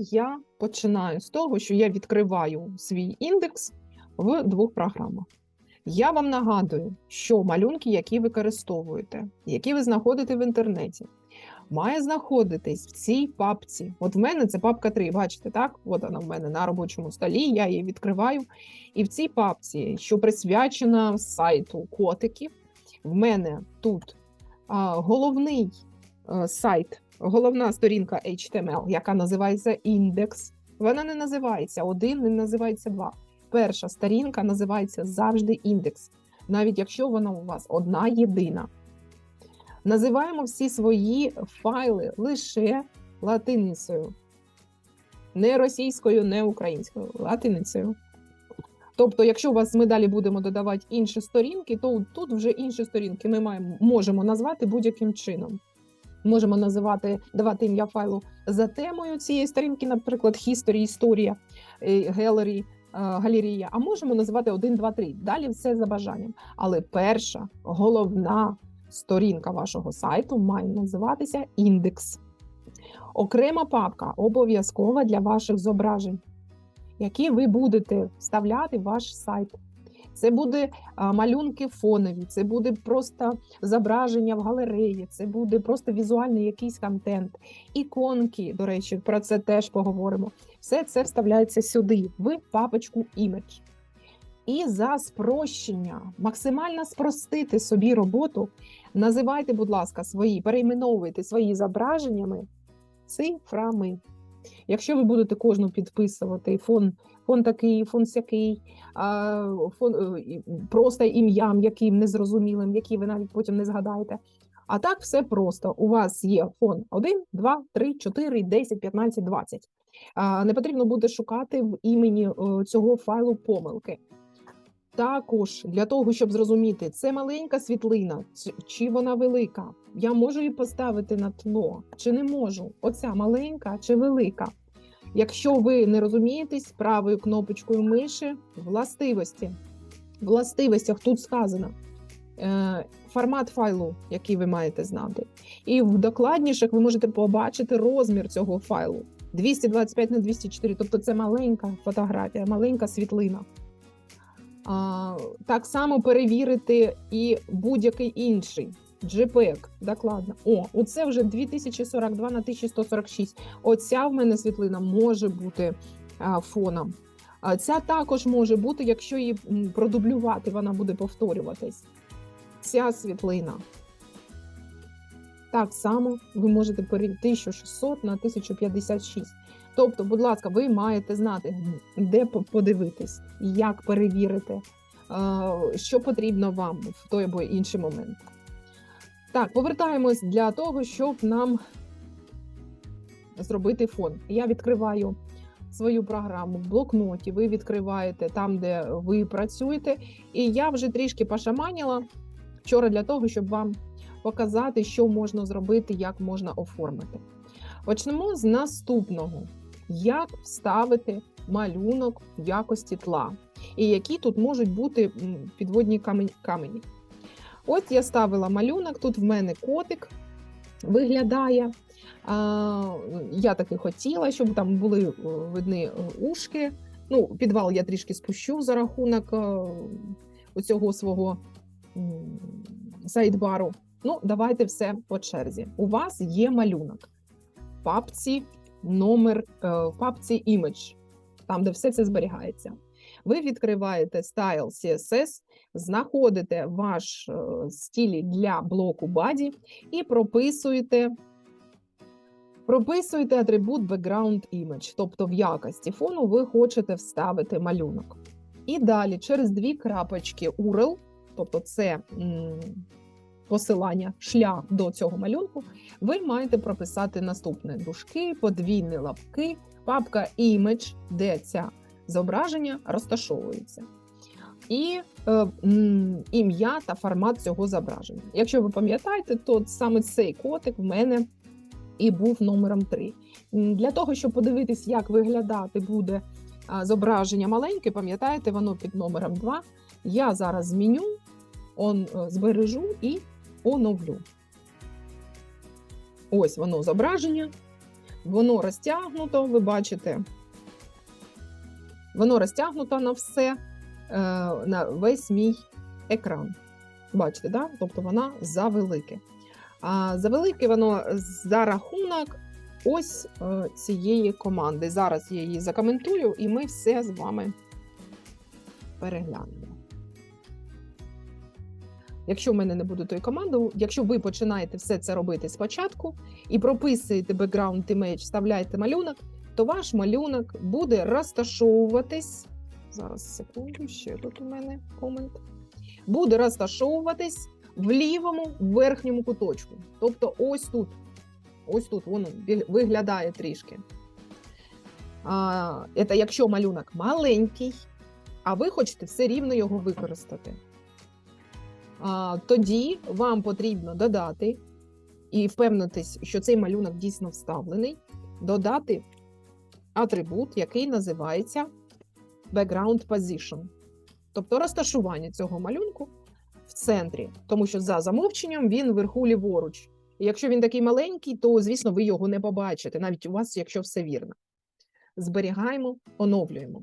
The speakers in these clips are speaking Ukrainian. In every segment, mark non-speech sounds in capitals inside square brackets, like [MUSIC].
я починаю з того, що я відкриваю свій індекс в двох програмах. Я вам нагадую, що малюнки, які використовуєте, які ви знаходите в інтернеті, має знаходитись в цій папці. От в мене це папка 3, бачите, так? От вона в мене на робочому столі, я її відкриваю. І в цій папці, що присвячена сайту котиків, в мене тут головний а, сайт, головна сторінка HTML, яка називається індекс. Вона не називається один, не називається два. Перша сторінка називається завжди індекс, навіть якщо вона у вас одна єдина. Називаємо всі свої файли лише латиницею. Не російською, не українською, латиницею. Тобто, якщо у вас ми далі будемо додавати інші сторінки, то тут вже інші сторінки ми маємо, можемо назвати будь-яким чином. Можемо називати, давати ім'я файлу за темою цієї сторінки, наприклад, history, історія, е, gallery, е, галерія, а можемо називати 1, 2, 3. Далі все за бажанням. Але перша головна сторінка вашого сайту має називатися індекс. Окрема папка обов'язкова для ваших зображень, які ви будете вставляти в ваш сайт. Це буде малюнки фонові, це буде просто зображення в галереї, це буде просто візуальний якийсь контент, іконки. До речі, про це теж поговоримо. Все це вставляється сюди, в папочку Image. І за спрощення, максимально спростити собі роботу, називайте, будь ласка, свої, перейменовуйте свої зображеннями цифрами. Якщо ви будете кожну підписувати фон, фон такий, фон фон, е, просто ім'ям, яким незрозумілим, які ви навіть потім не згадаєте. А так все просто. У вас є фон 1, 2, 3, 4, 10, 15, 20. Не потрібно буде шукати в імені е, цього файлу помилки. Також для того, щоб зрозуміти, це маленька світлина, чи вона велика. Я можу її поставити на тло, чи не можу. Оця маленька чи велика. Якщо ви не розумієтесь правою кнопочкою миші, властивості. В властивостях тут сказано е, формат файлу, який ви маєте знати. І в докладніших ви можете побачити розмір цього файлу 225 на 204, тобто це маленька фотографія, маленька світлина. Так само перевірити і будь-який інший JPEG, докладно. О, оце вже 2042 на 1146. Оця в мене світлина може бути а, фоном. А ця також може бути, якщо її продублювати, вона буде повторюватись. Ця світлина. Так само ви можете перейти 1600 на 1056. Тобто, будь ласка, ви маєте знати, де подивитись, як перевірити, що потрібно вам в той або інший момент. Так, повертаємось для того, щоб нам зробити фон. Я відкриваю свою програму в блокноті. Ви відкриваєте там, де ви працюєте. І я вже трішки пошаманіла вчора для того, щоб вам показати, що можна зробити, як можна оформити. Почнемо з наступного: як вставити малюнок в якості тла, і які тут можуть бути підводні камені- От я ставила малюнок, тут в мене котик виглядає. Я таки хотіла, щоб там були е, видні е, ушки. Ну, підвал я трішки спущу за рахунок е, оцього свого сайдбару. Ну, давайте все по черзі. У вас є малюнок в папці номер в папці Image, там, де все це зберігається. Ви відкриваєте Style CSS, знаходите ваш е, стиль для блоку Body і прописуєте. Прописуєте атрибут background image, тобто в якості фону ви хочете вставити малюнок. І далі через дві крапочки URL, тобто це м, посилання, шлях до цього малюнку, ви маєте прописати наступне: дужки, подвійні лапки, папка image, де ця зображення розташовується. І е, ім'я та формат цього зображення. Якщо ви пам'ятаєте, то саме цей котик в мене і був номером 3. Для того, щоб подивитись, як виглядати буде зображення маленьке, пам'ятаєте, воно під номером 2. Я зараз зміню, он, е, збережу і оновлю. Ось воно зображення. воно розтягнуто, ви бачите. Воно розтягнуто на все, е, на весь мій екран. Бачите, да? тобто вона завелике. А завелике воно за рахунок ось е, цієї команди. Зараз я її закоментую, і ми все з вами переглянемо. Якщо в мене не буде тої команди, якщо ви починаєте все це робити спочатку і прописуєте background image, вставляєте малюнок, то ваш малюнок буде розташовуватись. Зараз секунду, ще тут у мене комент. Буде розташовуватись в лівому верхньому куточку. Тобто, ось тут. Ось тут воно виглядає трішки. А, це якщо малюнок маленький, а ви хочете все рівно його використати. А, тоді вам потрібно додати і впевнитись, що цей малюнок дійсно вставлений, додати атрибут, який називається background position. Тобто розташування цього малюнку в центрі, тому що за замовченням він вверху ліворуч. І якщо він такий маленький, то, звісно, ви його не побачите, навіть у вас, якщо все вірно. Зберігаємо, оновлюємо.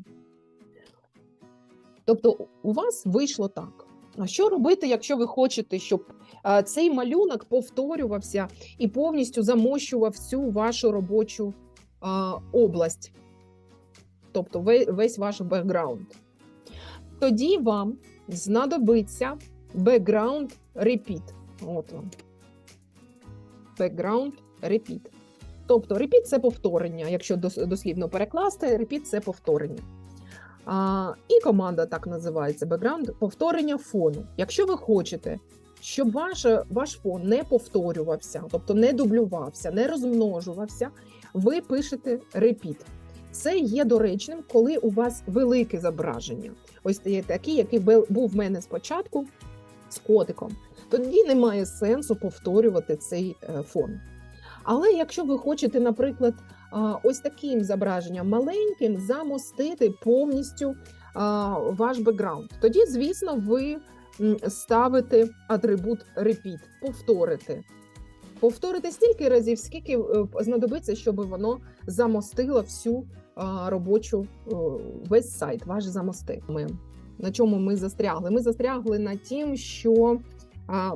Тобто, у вас вийшло так. А що робити, якщо ви хочете, щоб цей малюнок повторювався і повністю замощував всю вашу робочу область, тобто весь ваш бекграунд? Тоді вам знадобиться background repeat. От вам. Background repeat. Тобто repeat – це повторення. Якщо дос- дослівно перекласти, repeat – це повторення. А, і команда так називається background – повторення фону. Якщо ви хочете, щоб ваш, ваш фон не повторювався, тобто не дублювався, не розмножувався, ви пишете repeat. Це є доречним, коли у вас велике зображення. Ось такий, який був в мене спочатку з котиком. Тоді немає сенсу повторювати цей е, фон. Але якщо ви хочете, наприклад, ось таким зображенням маленьким замостити повністю ваш бекграунд, тоді, звісно, ви м, ставите атрибут repeat, повторити. Повторити стільки разів, скільки е, знадобиться, щоб воно замостило всю робочу е, весь сайт, ваш замостив. Ми на чому ми застрягли? Ми застрягли на тім, що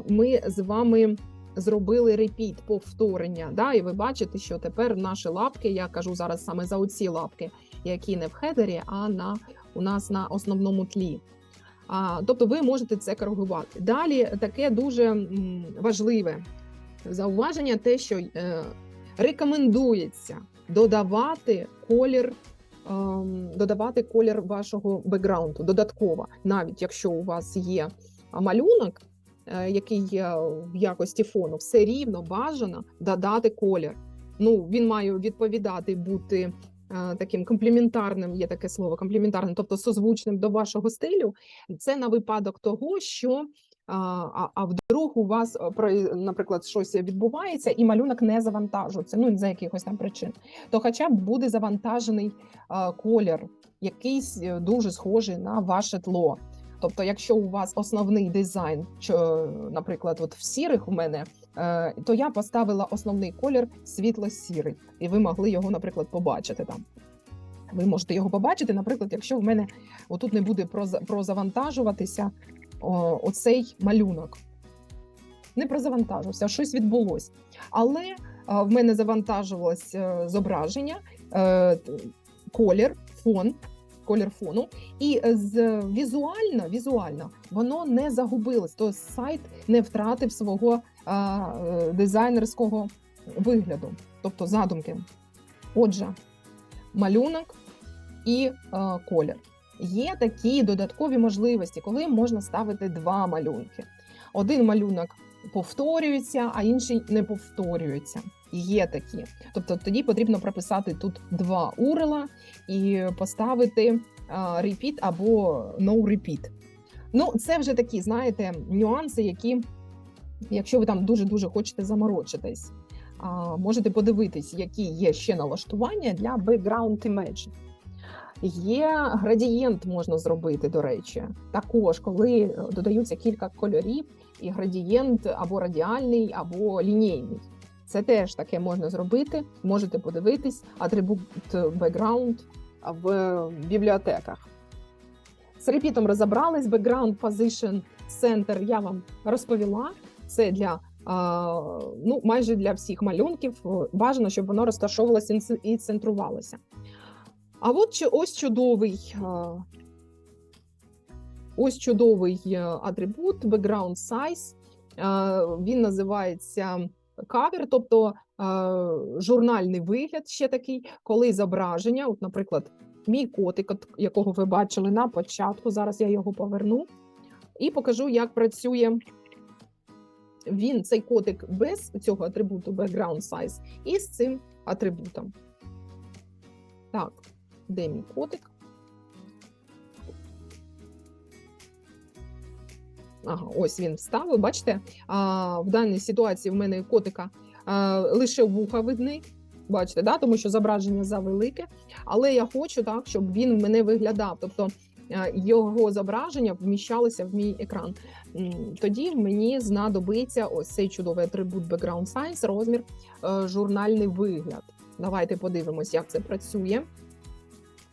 ми з вами зробили репіт, повторення. Да? І ви бачите, що тепер наші лапки, я кажу зараз саме за оці лапки, які не в хедері, а на у нас на основному тлі. Тобто ви можете це коригувати. Далі таке дуже важливе зауваження, те, що е, рекомендується додавати колір. ем, Додавати колір вашого бекграунду додатково, навіть якщо у вас є малюнок, е, який є в якості фону, все рівно бажано додати колір. Ну, він має відповідати бути е, таким компліментарним, є таке слово, компліментарним, тобто созвучним до вашого стилю. Це на випадок того, що а, а, а вдруг у вас, е, наприклад, щось відбувається, і малюнок не завантажується, ну за якихось там причин, то хоча б буде завантажений колір, якийсь е, дуже схожий на ваше тло. Тобто, якщо у вас основний дизайн, що, наприклад, от в сірих у мене, е, то я поставила основний колір світло-сірий, і ви могли його, наприклад, побачити там. Ви можете його побачити, наприклад, якщо в мене отут не буде прозавантажуватися оцей малюнок. Не прозавантажився, щось відбулося. Але в мене завантажувалось е, зображення, е, колір, фон, колір фону, і е, з візуально, візуально воно не загубилось. Тобто сайт не втратив свого е, дизайнерського вигляду, тобто задумки. Отже, малюнок і е, колір. Є такі додаткові можливості, коли можна ставити два малюнки. Один малюнок повторюється, а інший не повторюється. Є такі. Тобто тоді потрібно прописати тут два урла і поставити repeat або no repeat. Ну, це вже такі, знаєте, нюанси, які, якщо ви там дуже-дуже хочете заморочитись, можете подивитись, які є ще налаштування для background image. Є градієнт, можна зробити, до речі, також коли додаються кілька кольорів, і градієнт або радіальний, або лінійний. Це теж таке можна зробити. Можете подивитись атрибут background в бібліотеках. З репітом розібрались. Background Position Center я вам розповіла. Це для ну, майже для всіх малюнків. Бажано, щоб воно розташовувалося і центрувалося. А от ось чудовий. Ось чудовий е, атрибут background size. Е, Він називається кавер, тобто е, журнальний вигляд ще такий, коли зображення, от, наприклад, мій котик, якого ви бачили на початку. Зараз я його поверну і покажу, як працює він, цей котик, без цього атрибуту background size і з цим атрибутом. Так, де мій котик? Ага, ось він встав. Ви бачите, а, в даній ситуації в мене котика а, лише вуха видні. Бачите, да? тому що зображення завелике. Але я хочу так, щоб він в мене виглядав. Тобто його зображення вміщалося в мій екран. Тоді мені знадобиться ось цей чудовий атрибут background size, розмір, е, журнальний вигляд. Давайте подивимось, як це працює.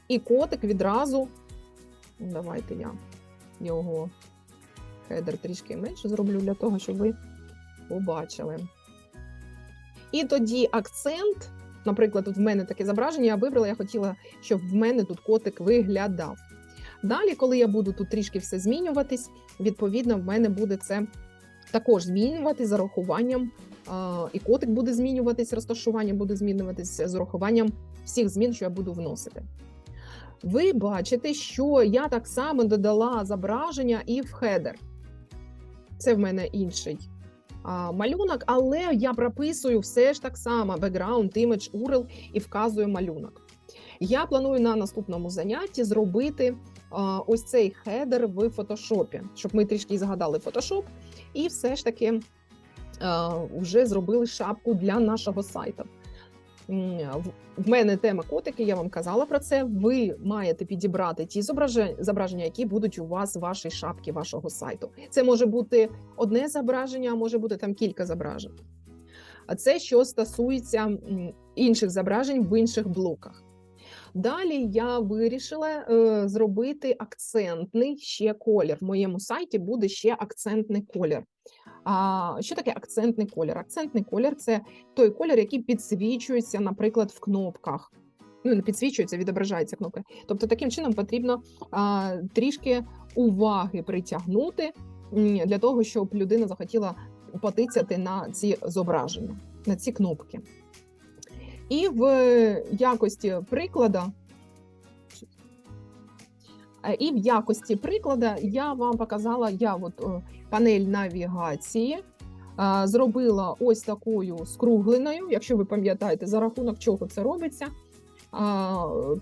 І котик відразу. Давайте я його хедер трішки менше зроблю для того, щоб ви побачили. І тоді акцент, наприклад, тут в мене таке зображення, я вибрала, я хотіла, щоб в мене тут котик виглядав. Далі, коли я буду тут трішки все змінюватись, відповідно, в мене буде це також змінюватись з урахуванням, і котик буде змінюватись, розташування буде змінюватись з урахуванням всіх змін, що я буду вносити. Ви бачите, що я так само додала зображення і в хедер. Це в мене інший а, малюнок, але я прописую все ж так само: background, image, URL і вказую малюнок. Я планую на наступному занятті зробити ось цей хедер в фотошопі, щоб ми трішки згадали фотошоп, і все ж таки вже зробили шапку для нашого сайту. В- мене тема котики, я вам казала про це. Ви маєте підібрати ті зображення, які будуть у вас в вашій шапці вашого сайту. Це може бути одне зображення, а може бути там кілька зображень. А це що стосується інших зображень в інших блоках. Далі я вирішила е, зробити акцентний ще колір. В моєму сайті буде ще акцентний колір. А що таке акцентний колір? Акцентний колір це той колір, який підсвічується, наприклад, в кнопках. Ну, не підсвічується, відображається кнопка. Тобто, таким чином потрібно а, трішки уваги притягнути для того, щоб людина захотіла потицяти на ці зображення, на ці кнопки. І в якості приклада. Е, І в якості приклада я вам показала я от, панель навігації. Зробила ось такою скругленою, якщо ви пам'ятаєте, за рахунок чого це робиться.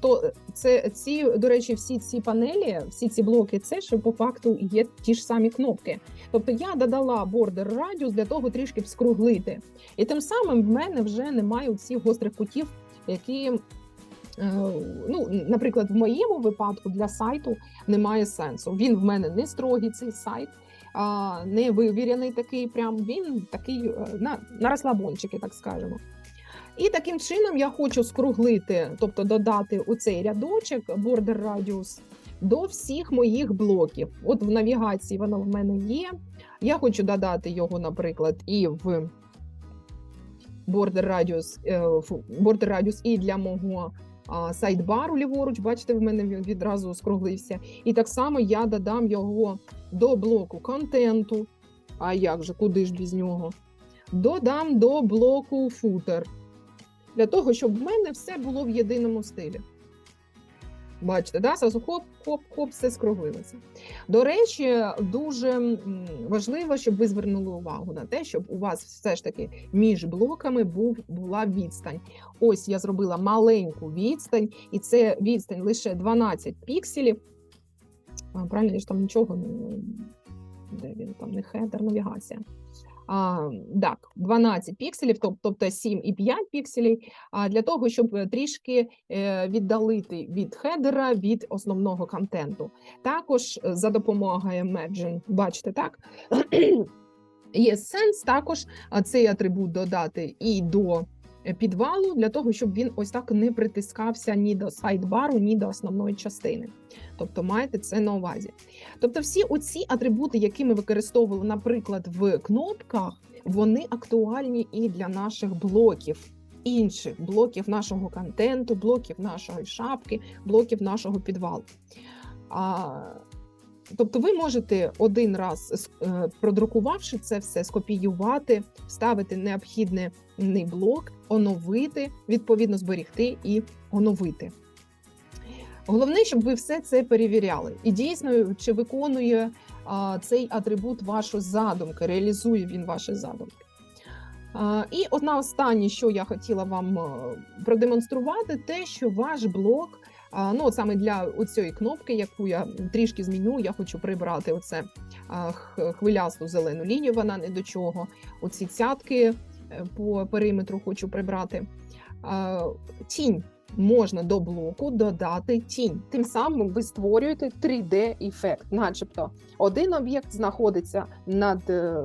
То це ці, до речі, всі ці панелі, всі ці блоки, це що по факту є ті ж самі кнопки. Тобто я додала бордер радіус для того трішки б скруглити. І тим самим в мене вже немає цих гострих кутів, які, е, ну, наприклад, в моєму випадку для сайту немає сенсу. Він в мене не строгий, цей сайт, не вивірений такий, прям він такий е, на, на розслабончики, так скажемо. І таким чином я хочу скруглити, тобто додати у цей рядочок border radius до всіх моїх блоків. От в навігації воно в мене є. Я хочу додати його, наприклад, і в border radius, е, border radius і для мого сайдбару ліворуч. Бачите, в мене він відразу скруглився. І так само я додам його до блоку контенту. А як же, куди ж без нього? Додам до блоку футер. Для того, щоб в мене все було в єдиному стилі. Бачите, да? Сразу хоп, хоп, хоп, все скруглилося. До речі, дуже важливо, щоб ви звернули увагу на те, щоб у вас все ж таки між блоками був, була відстань. Ось я зробила маленьку відстань, і це відстань лише 12 пікселів. Правильно, я ж там нічого не де він там не хедер, навігація. А, так, 12 пікселів, тобто 7 і 5 пікселів, а, для того, щоб е, трішки е, віддалити від хедера від основного контенту. Також е, за допомогою Imagine, бачите, так? [CLEARS THROAT] Є сенс також цей атрибут додати і до підвалу для того, щоб він ось так не притискався ні до сайдбару, ні до основної частини. Тобто маєте це на увазі. Тобто, всі оці атрибути, які ми використовували, наприклад, в кнопках, вони актуальні і для наших блоків. Інших блоків нашого контенту, блоків нашої шапки, блоків нашого підвалу. А, тобто, ви можете один раз е, продрукувавши це все, скопіювати, вставити необхідний блок, оновити, відповідно зберігти і оновити. Головне, щоб ви все це перевіряли. І дійсно, чи виконує а, цей атрибут вашої задумки, реалізує він ваші задумки. А, і одна останнє, що я хотіла вам е, продемонструвати, те, що ваш блок, ну от саме для цієї кнопки, яку я трішки зміню, я хочу прибрати оце хвилясту зелену лінію, вона не до чого. Оці цятки е, по периметру хочу прибрати. Тінь можна до блоку додати тінь. Тим самим ви створюєте 3D-ефект, начебто один об'єкт знаходиться над е,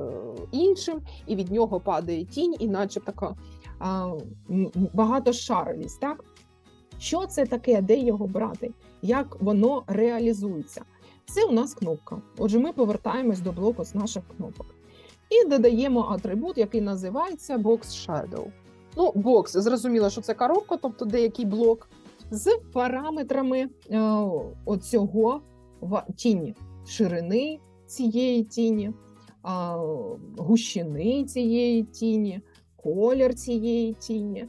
іншим, і від нього падає тінь, і начебто така багатошаровість. Так? Що це таке, де його брати? Як воно реалізується? Це у нас кнопка. Отже, ми повертаємось до блоку з наших кнопок і додаємо атрибут, який називається Box Shadow. Ну, бокс, зрозуміло, що це коробка, тобто деякий блок з параметрами е, оцього тіні, ширини цієї тіні, гущини цієї тіні, колір цієї тіні,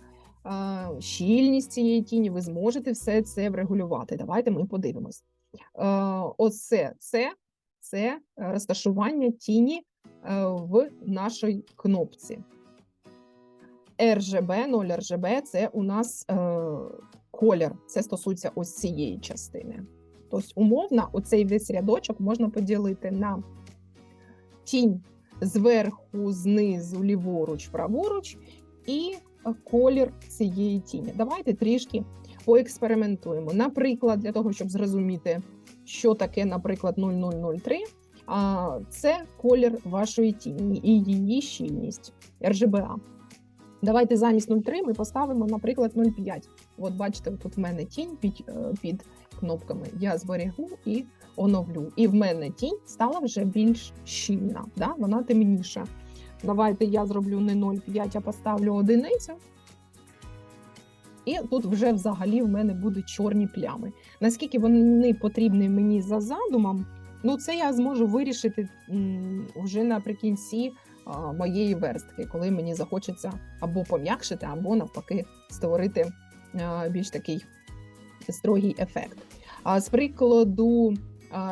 щільність цієї тіні. Ви зможете все це врегулювати. Давайте ми подивимось. Оце це, це розташування тіні в нашій кнопці. RGB, 0 RGB – це у нас колір. Це стосується ось цієї частини. Тобто, умовно, оцей весь рядочок можна поділити на тінь зверху, знизу, ліворуч, праворуч, і колір цієї тіні. Давайте трішки поекспериментуємо. Наприклад, для того, щоб зрозуміти, що таке, наприклад, 0003, а це колір вашої тіні і її щільність RGBA. Давайте замість 0,3 ми поставимо, наприклад, 0,5. От бачите, тут в мене тінь під, е, під кнопками. Я зберегу і оновлю. І в мене тінь стала вже більш щільна, да? вона темніша. Давайте я зроблю не 0,5, а поставлю одиницю. І тут вже взагалі в мене будуть чорні плями. Наскільки вони потрібні мені за задумом, ну це я зможу вирішити вже наприкінці моєї верстки, коли мені захочеться або пом'якшити, або навпаки створити більш такий строгий ефект. А з прикладу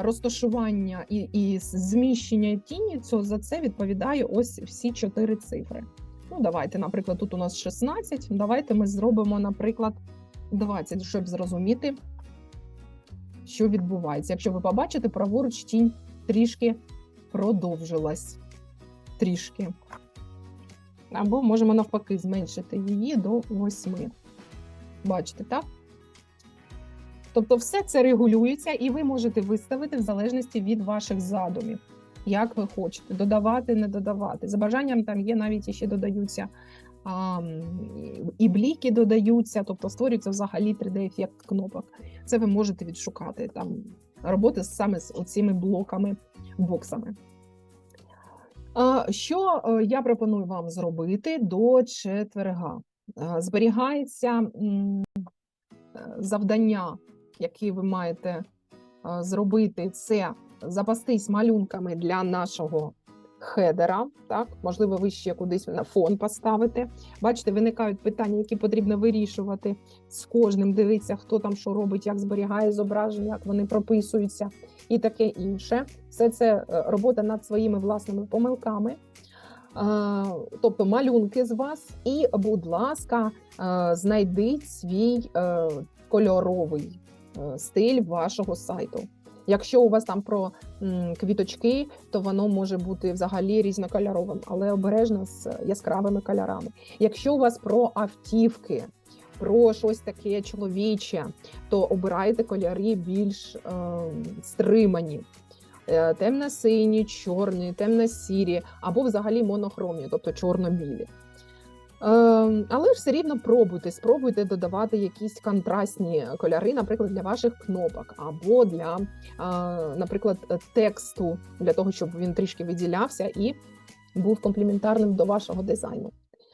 розташування і, і зміщення тіні, то за це відповідає ось всі чотири цифри. Ну, давайте, наприклад, тут у нас 16. Давайте ми зробимо, наприклад, 20, щоб зрозуміти, що відбувається. Якщо ви побачите, праворуч тінь трішки продовжилась. Трішки. Або можемо навпаки зменшити її до 8. Бачите, так? Тобто, все це регулюється, і ви можете виставити в залежності від ваших задумів, як ви хочете, додавати, не додавати. За бажанням там є навіть ще додаються а, і бліки додаються, тобто створюється взагалі 3D-ефект кнопок. Це ви можете відшукати там роботи саме з оцими блоками, боксами. Що е, я пропоную вам зробити до четверга? Е, Зберігається е, завдання, які ви маєте е, зробити, це запастись малюнками для нашого хедера. Так, можливо, ви ще кудись на фон поставите. Бачите, виникають питання, які потрібно вирішувати з кожним. Дивитися, хто там що робить, як зберігає зображення, як вони прописуються і таке інше. Все це е, робота над своїми власними помилками. Е, Тобто малюнки з вас, і, будь ласка, знайдіть свій кольоровий стиль вашого сайту. Якщо у вас там про м, квіточки, то воно може бути взагалі різнокольоровим, але обережно з яскравими кольорами. Якщо у вас про автівки, про щось таке чоловіче, то обирайте кольори більш е, стримані. е, темно-сині, чорні, темно-сірі або взагалі монохромні, тобто чорно-білі. Ем, Але ж все рівно пробуйте, спробуйте додавати якісь контрастні кольори, наприклад, для ваших кнопок, або для, наприклад, тексту, для того, щоб він трішки виділявся і був комплементарним до вашого дизайну.